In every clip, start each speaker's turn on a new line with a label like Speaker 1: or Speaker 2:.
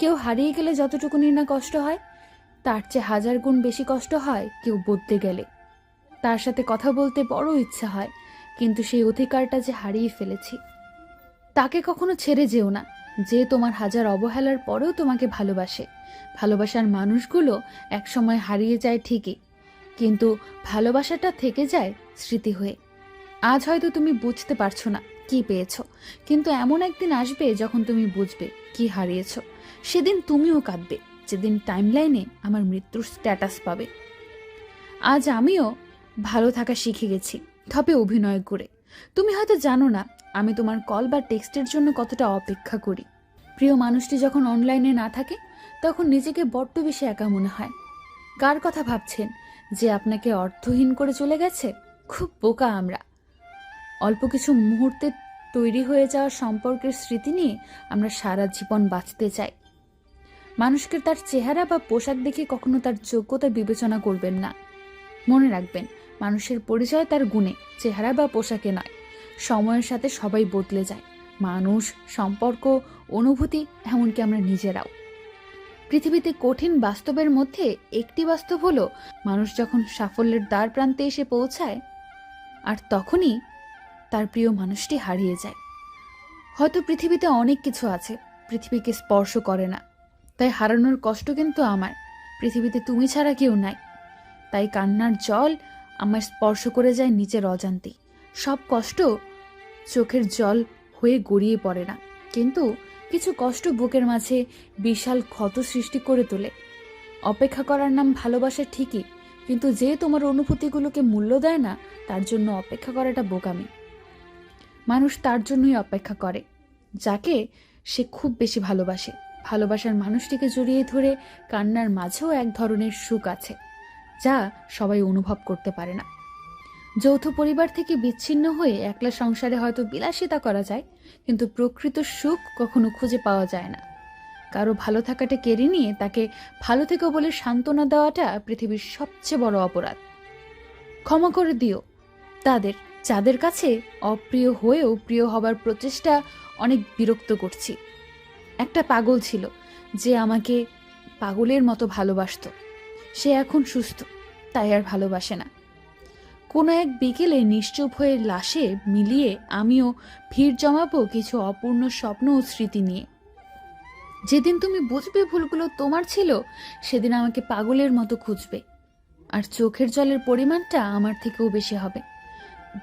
Speaker 1: কেউ হারিয়ে গেলে যতটুকু না কষ্ট হয়, তার চেয়ে হাজার গুণ বেশি কষ্ট হয় কেউ বদলে গেলে। তার সাথে কথা বলতে বড় ইচ্ছা হয়, কিন্তু সেই অধিকারটা যে হারিয়ে ফেলেছি। তাকে কখনো ছেড়ে যেও না, যে তোমার হাজার অবহেলার পরেও তোমাকে ভালোবাসে। ভালোবাসার মানুষগুলো একসময় হারিয়ে যায় ঠিকই, কিন্তু ভালোবাসাটা থেকে যায় স্মৃতি হয়ে। আজ হয়তো তুমি বুঝতে পারছ না। কি পেয়েছ? কিন্তু এমন একদিন আসবে যখন তুমি বুঝবে কি হারিয়েছ। সেদিন তুমিও কাঁদবে, যেদিন টাইমলাইনে আমার মৃত্যুর স্ট্যাটাস পাবে। আজ আমিও ভালো থাকা শিখে গেছি তবে অভিনয় করে। তুমি হয়তো জানো না, আমি তোমার কল বা টেক্সটের জন্য কতটা অপেক্ষা করি। প্রিয় মানুষটি যখন অনলাইনে না থাকে, তখন নিজেকে বড্ড বেশি একা মনে হয়। কার কথা ভাবছেন? যে আপনাকে অর্থহীন করে চলে গেছে? খুব বোকা আমরা। অল্প কিছু মুহূর্তে তৈরি হয়ে যাওয়া সম্পর্কের স্মৃতি নিয়ে আমরা সারা জীবন বাঁচতে চাই। মানুষকে তার চেহারা বা পোশাক দেখে কখনো তার যোগ্যতা বিবেচনা করবেন না। মনে রাখবেন, মানুষের পরিচয় তার গুণে, চেহারা বা পোশাকে নয়। সময়ের সাথে সবাই বদলে যায়। মানুষ, সম্পর্ক, অনুভূতি এমনকি আমরা নিজেরাও। পৃথিবীতে কঠিন বাস্তবের মধ্যে একটি বাস্তব হলো, মানুষ যখন সাফল্যের দ্বার প্রান্তে এসে পৌঁছায়, আর তখনই তার প্রিয় মানুষটি হারিয়ে যায়। হয়তো পৃথিবীতে অনেক কিছু আছে, পৃথিবীকে স্পর্শ করে না। তাই হারানোর কষ্ট কিন্তু আমার, পৃথিবীতে তুমি ছাড়া কেউ নাই। তাই কান্নার জল আমার স্পর্শ করে যায় নিচের অজান্তে। সব কষ্ট চোখের জল হয়ে গড়িয়ে পড়ে না। কিন্তু কিছু কষ্ট বুকের মাঝে বিশাল ক্ষত সৃষ্টি করে তোলে। অপেক্ষা করার নাম ভালোবাসা ঠিকই, কিন্তু যে তোমার অনুভূতিগুলোকে মূল্য দেয় না, তার জন্য অপেক্ষা করাটা বোকামি। মানুষ তার জন্যই অপেক্ষা করে, যাকে সে খুব বেশি ভালোবাসে। ভালোবাসার মানুষটিকে জড়িয়ে ধরে কান্নার মাঝেও এক ধরনের সুখ আছে, যা সবাই অনুভব করতে পারে না। যৌথ পরিবার থেকে বিচ্ছিন্ন হয়ে একলা সংসারে হয়তো বিলাসিতা করা যায়, কিন্তু প্রকৃত সুখ কখনো খুঁজে পাওয়া যায় না। কারও ভালো থাকাটা কেড়ে নিয়ে তাকে ভালো থেকো বলে সান্ত্বনা দেওয়াটা পৃথিবীর সবচেয়ে বড় অপরাধ। ক্ষমা করে দিও, তাদের যাদের কাছে অপ্রিয় হয়েও প্রিয় হবার প্রচেষ্টা অনেক বিরক্ত করছি। একটা পাগল ছিল যে আমাকে পাগলের মতো ভালোবাসতো। সে এখন সুস্থ, তাই আর ভালোবাসে না। কোনো এক বিকেলে নিশ্চুপ হয়ে লাশে মিলিয়ে আমিও ভিড় জমাবো কিছু অপূর্ণ স্বপ্ন ও স্মৃতি নিয়ে। যেদিন তুমি বুঝবে ভুলগুলো তোমার ছিল, সেদিন আমাকে পাগলের মতো খুঁজবে। আর চোখের জলের পরিমাণটা আমার থেকেও বেশি হবে।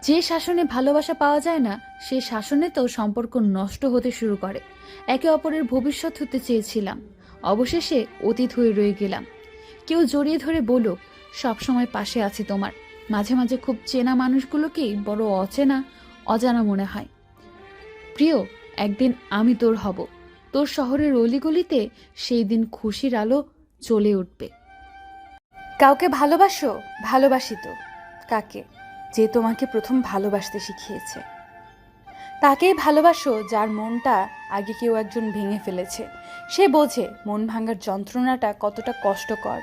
Speaker 1: যে শাসনে ভালোবাসা পাওয়া যায় না, সে শাসনে তো সম্পর্ক নষ্ট হতে শুরু করে। একে অপরের ভবিষ্যৎ হতে চেয়েছিলাম। অবশেষে অতীত হয়ে রয়ে গেলাম। কেউ জড়িয়ে ধরে বলো সবসময় পাশে আছি তোমার। মাঝে মাঝে খুব চেনা মানুষগুলোকেই বড় অচেনা, অজানা মনে হয়। প্রিয়, একদিন আমি তোর হব। তোর শহরের অলিগলিতে সেই দিন খুশির আলো চলে উঠবে। কাউকে ভালোবাসো, ভালোবাসি তো। কাকে? যে তোমাকে প্রথম ভালোবাসতে শিখিয়েছে। তাকেই ভালোবাসো যার মনটা আগে কেউ একজন ভেঙে ফেলেছে। সে বোঝে মন ভাঙার যন্ত্রণাটা কতটা কষ্টকর।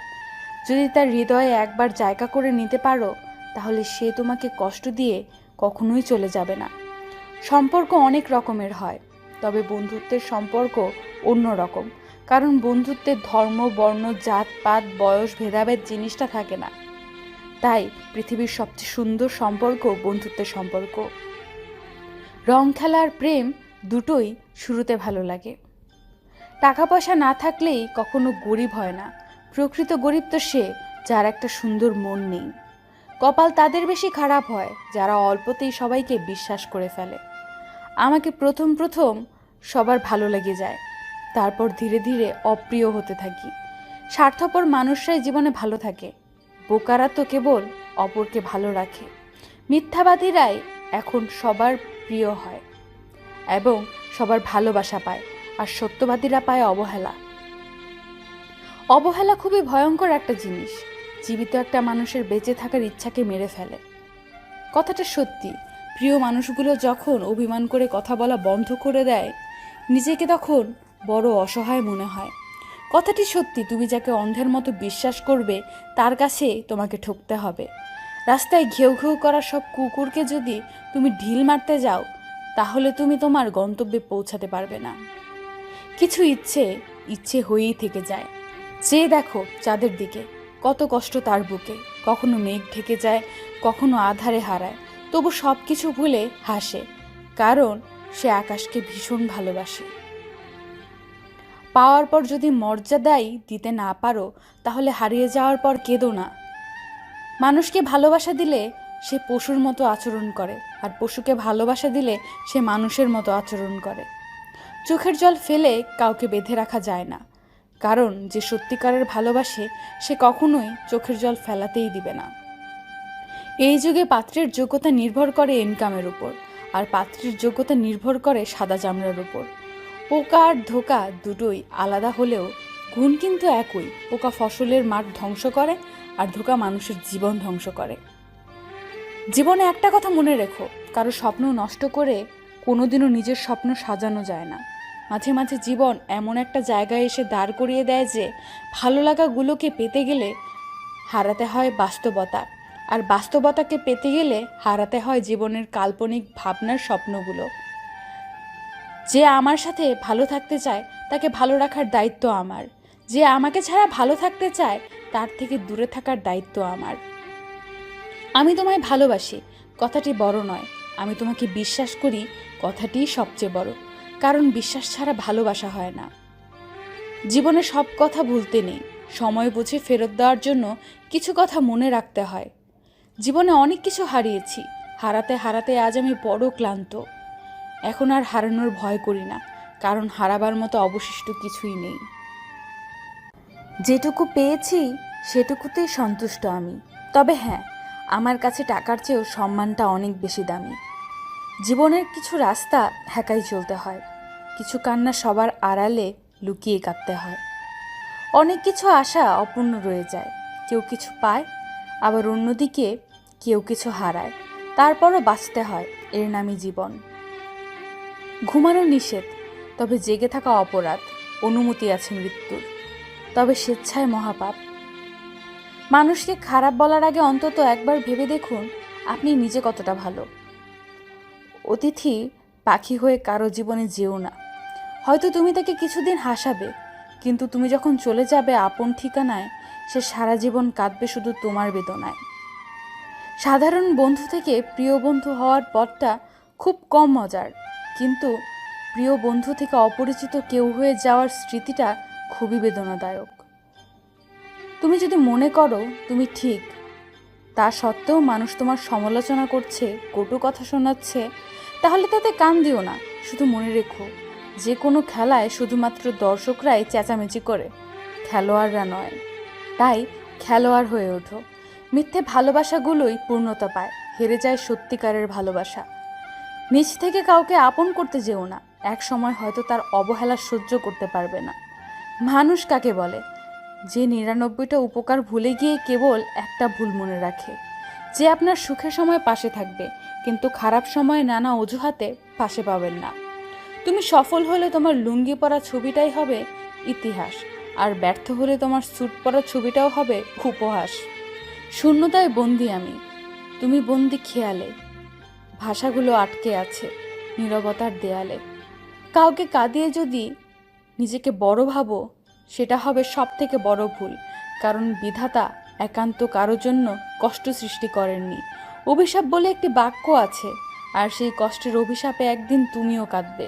Speaker 1: যদি তার হৃদয়ে একবার জায়গা করে নিতে পারো, তাহলে সে তোমাকে কষ্ট দিয়ে কখনোই চলে যাবে না। সম্পর্ক অনেক রকমের হয়, তবে বন্ধুত্বের সম্পর্ক অন্য রকম। কারণ বন্ধুত্বের ধর্ম, বর্ণ, জাত, পাত, বয়স, ভেদাভেদ জিনিসটা থাকে না। তাই পৃথিবীর সবচেয়ে সুন্দর সম্পর্ক বন্ধুত্বের সম্পর্ক। রং, খেলা আর প্রেম দুটোই শুরুতে ভালো লাগে। টাকা পয়সা না থাকলেই কখনো গরিব হয় না। প্রকৃত গরিব তো সে, যার একটা সুন্দর মন নেই। কপাল তাদের বেশি খারাপ হয়, যারা অল্পতেই সবাইকে বিশ্বাস করে ফেলে। আমাকে প্রথম প্রথম সবার ভালো লেগে যায়, তারপর ধীরে ধীরে অপ্রিয় হতে থাকি। স্বার্থপর মানুষরাই জীবনে ভালো থাকে। বোকারা তো কেবল অপরকে ভালো রাখে। মিথ্যাবাদীরাই এখন সবার প্রিয় হয় এবং সবার ভালোবাসা পায়, আর সত্যবাদীরা পায় অবহেলা। অবহেলা খুবই ভয়ঙ্কর একটা জিনিস, জীবিত একটা মানুষের বেঁচে থাকার ইচ্ছাকে মেরে ফেলে। কথাটা সত্যি, প্রিয় মানুষগুলো যখন অভিমান করে কথা বলা বন্ধ করে দেয়, নিজেকে তখন বড় অসহায় মনে হয়। কথাটি সত্যি, তুমি যাকে অন্ধের মতো বিশ্বাস করবে, তার কাছে তোমাকে ঠকতে হবে। রাস্তায় ঘেউ ঘেউ করা সব কুকুরকে যদি তুমি ঢিল মারতে যাও, তাহলে তুমি তোমার গন্তব্যে পৌঁছাতে পারবে না। কিছু ইচ্ছে ইচ্ছে হয়েই থেকে যায়। চেয়ে দেখো চাঁদের দিকে, কত কষ্ট তার বুকে। কখনো মেঘ ঢেকে যায়, কখনো আধারে হারায়। তবু সব কিছু ভুলে হাসে, কারণ সে আকাশকে ভীষণ ভালোবাসে। পাওয়ার পর যদি মর্যাদাই দিতে না পারো, তাহলে হারিয়ে যাওয়ার পর কেঁদো না। মানুষকে ভালোবাসা দিলে সে পশুর মতো আচরণ করে, আর পশুকে ভালোবাসা দিলে সে মানুষের মতো আচরণ করে। চোখের জল ফেলে কাউকে বেঁধে রাখা যায় না, কারণ যে সত্যিকারের ভালোবাসে, সে কখনোই চোখের জল ফেলাতেই দিবে না। এই যুগে পাত্রের যোগ্যতা নির্ভর করে ইনকামের উপর, আর পাত্রের যোগ্যতা নির্ভর করে সাদা চামড়ার উপর। পোকা আর ধোকা দুটোই আলাদা হলেও গুণ কিন্তু একই। পোকা ফসলের মাঠ ধ্বংস করে আর ধোকা মানুষের জীবন ধ্বংস করে। জীবনে একটা কথা মনে রেখো, কারও স্বপ্ন নষ্ট করে কোনোদিনও নিজের স্বপ্ন সাজানো যায় না। মাঝে মাঝে জীবন এমন একটা জায়গায় এসে দাঁড় করিয়ে দেয় যে ভালো লাগাগুলোকে পেতে গেলে হারাতে হয় বাস্তবতা। আর বাস্তবতাকে পেতে গেলে হারাতে হয় জীবনের কাল্পনিক ভাবনার স্বপ্নগুলো। যে আমার সাথে ভালো থাকতে চায়, তাকে ভালো রাখার দায়িত্ব আমার। যে আমাকে ছাড়া ভালো থাকতে চায়, তার থেকে দূরে থাকার দায়িত্ব আমার। আমি তোমায় ভালোবাসি, কথাটি বড় নয়। আমি তোমাকে বিশ্বাস করি, কথাটিই সবচেয়ে বড়। কারণ বিশ্বাস ছাড়া ভালোবাসা হয় না। জীবনে সব কথা ভুলতে নেই। সময় বুঝে ফেরত দেওয়ার জন্য কিছু কথা মনে রাখতে হয়। জীবনে অনেক কিছু হারিয়েছি। হারাতে হারাতে আজ আমি বড় ক্লান্ত। এখন আর হারানোর ভয় করি না, কারণ হারাবার মতো অবশিষ্ট কিছুই নেই। যেটুকু পেয়েছি, সেটুকুতেই সন্তুষ্ট আমি। তবে হ্যাঁ আমার কাছে টাকার চেয়েও সম্মানটা অনেক বেশি দামি। জীবনের কিছু রাস্তা একাই চলতে হয়, কিছু কান্না সবার আড়ালে লুকিয়ে কাঁদতে হয়। অনেক কিছু আশা অপূর্ণ রয়ে যায়, কেউ কিছু পায়, আবার অন্যদিকে কেউ কিছু হারায়। তারপরও বাঁচতে হয় এর নামই জীবন। ঘুমানো নিষেধ, তবে জেগে থাকা অপরাধ, অনুমতি আছে মৃত্যুর। তবে স্বেচ্ছায় মহাপাপ। মানুষকে খারাপ বলার আগে অন্তত একবার ভেবে দেখুন, আপনি নিজে কতটা ভালো। অতিথি পাখি হয়ে কারও জীবনে যেও না। হয়তো তুমি তাকে কিছুদিন হাসাবে, কিন্তু তুমি যখন চলে যাবে আপন ঠিকানায়, সে সারা জীবন কাঁদবে শুধু তোমার বেদনায়। সাধারণ বন্ধু থেকে প্রিয় বন্ধু হওয়ার পথটা খুব কম মজার। কিন্তু প্রিয় বন্ধু থেকে অপরিচিত কেউ হয়ে যাওয়ার স্মৃতিটা খুবই বেদনাদায়ক। তুমি যদি মনে করো তুমি ঠিক, তা সত্ত্বেও মানুষ তোমার সমালোচনা করছে, কটু কথা শোনাচ্ছে, তাহলে তাতে কান দিও না, শুধু মনে রেখো, যে কোনো খেলায় শুধুমাত্র দর্শকরাই চেঁচামেচি করে, খেলোয়াড়রা নয়। তাই খেলোয়াড় হয়ে ওঠো, মিথ্যে ভালোবাসাগুলোই পূর্ণতা পায়, হেরে যায় সত্যিকারের ভালোবাসা। নিজ থেকে কাউকে আপন করতে যেও না। এক সময় হয়তো তার অবহেলা সহ্য করতে পারবে না। মানুষ কাকে বলে? যে নিরানব্বইটা উপকার ভুলে গিয়ে কেবল একটা ভুল মনে রাখে। যে আপনার সুখের সময় পাশে থাকবে, কিন্তু খারাপ সময়ে নানা অজুহাতে পাশে পাবেন না। তুমি সফল হলে তোমার লুঙ্গি পরা ছবিটাই হবে ইতিহাস, আর ব্যর্থ হলে তোমার স্যুট পরা ছবিটাও হবে উপহাস। শূন্যতায় বন্দি আমি। তুমি বন্দি খেয়ালে। ভাষাগুলো আটকে আছে নিরবতার দেয়ালে। কাউকে কাঁদিয়ে যদি নিজেকে বড় ভাবো, সেটা হবে সব থেকে বড় ভুল, কারণ বিধাতা একান্ত কারও জন্য কষ্ট সৃষ্টি করেননি। অভিশাপ বলে একটি বাক্য আছে, আর সেই কষ্টের অভিশাপে একদিন তুমিও কাঁদবে।